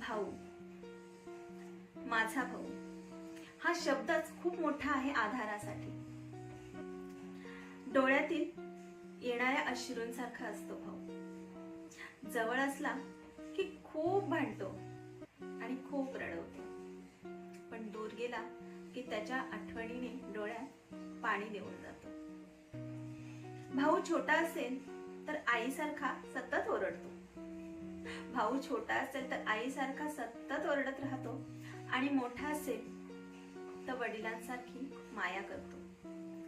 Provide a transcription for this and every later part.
भाऊ. माझा भाऊ. हा शब्दच खूप मोठा आहे आधारासाठी. डोळ्यातील येणाऱ्या अश्रूंसारखा असतो भाऊ. जवळ असला की खूप भांडतो आणि खूप रडवतो. पण दूर गेला की त्याच्या आठवणीने डोळ्यात पाणी देऊन जातो. भाऊ छोटा असेल तर आईसारखा सतत ओरडतो. भाऊ छोटा असेल तर आईसारखा सतत ओरडत राहतो आणि मोठा असेल तर वडिलांसारखी माया करतो.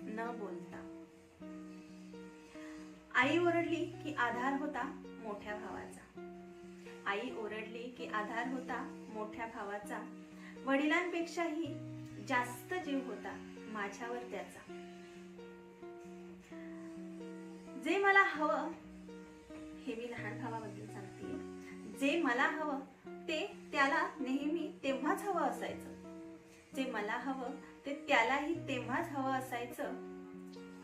न बोलता. आई ओरडली की आधार होता मोठ्या भावाचा. आई ओरडली की आधार होता मोठ्या भावाचा. वडिलांपेक्षाही जास्त जीव होता माझ्यावर त्याचा. जे मला हवं जे मला हवं ते त्याला नेहमी तेव्हाच हवं असायचं. जे मला हवं ते त्यालाही तेव्हाच हवं असायचं.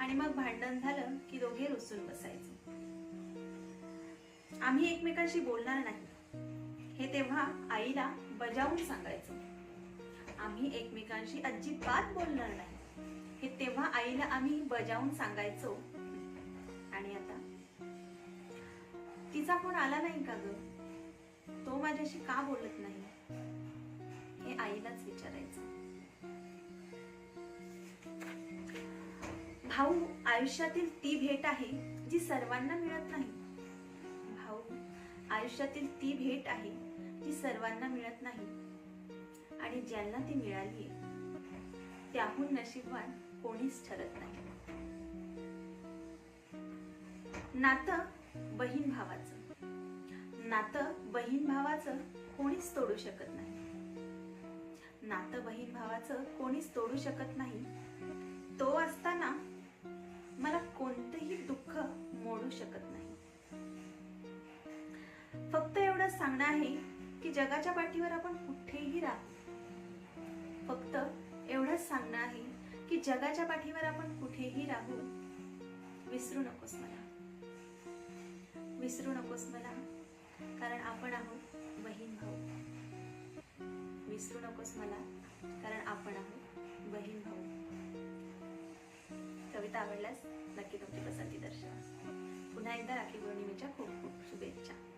आणि मग भांडण झालं की दोघे रुसून बसायचं. आम्ही एकमेकांशी बोलणार नाही. हे तेव्हा आईला बजावून सांगायचं. आम्ही एकमेकांशी अजिबात बोलणार नाही. हे तेव्हा आईला आम्ही बजावून सांगायचो. आणि आता तिचा फोन आला नाही का ग? तो माझ्याशी का बोलत नाही? हे आईलाच विचारायचं. भाऊ आयुष्यातील ती भेट आहे जी सर्वांना मिळत नाही. भाऊ आयुष्यातील ती भेट आहे जी सर्वांना मिळत नाही. आणि ज्यांना ती मिळाली त्याहून नशीबवान कोणीच ठरत नाही. नातं बहीण भावाचं. नातं बहीण भावाचं कोणीच तोडू शकत नाही. नातं बहीण भावाचं कोणीच तोडू शकत नाही. तो असताना मला कोणतंही दुःख मोडू शकत नाही. फक्त एवढं सांगणं आहे की जगाच्या पाठीवर आपण कुठेही राहू. फक्त एवढंच सांगणं आहे की जगाच्या पाठीवर आपण कुठेही राहू विसरू नकोस मला. विसरू नकोस मला. कारण आपण आहोत बहीण भाऊ. विसरू नकोस मला कारण आपण आहोत बहीण भाऊ. कविता आवडल्यास नक्की तुमची पसंती दर्शवा. पुन्हा एकदा राखी पौर्णिमेच्या खूप खूप शुभेच्छा.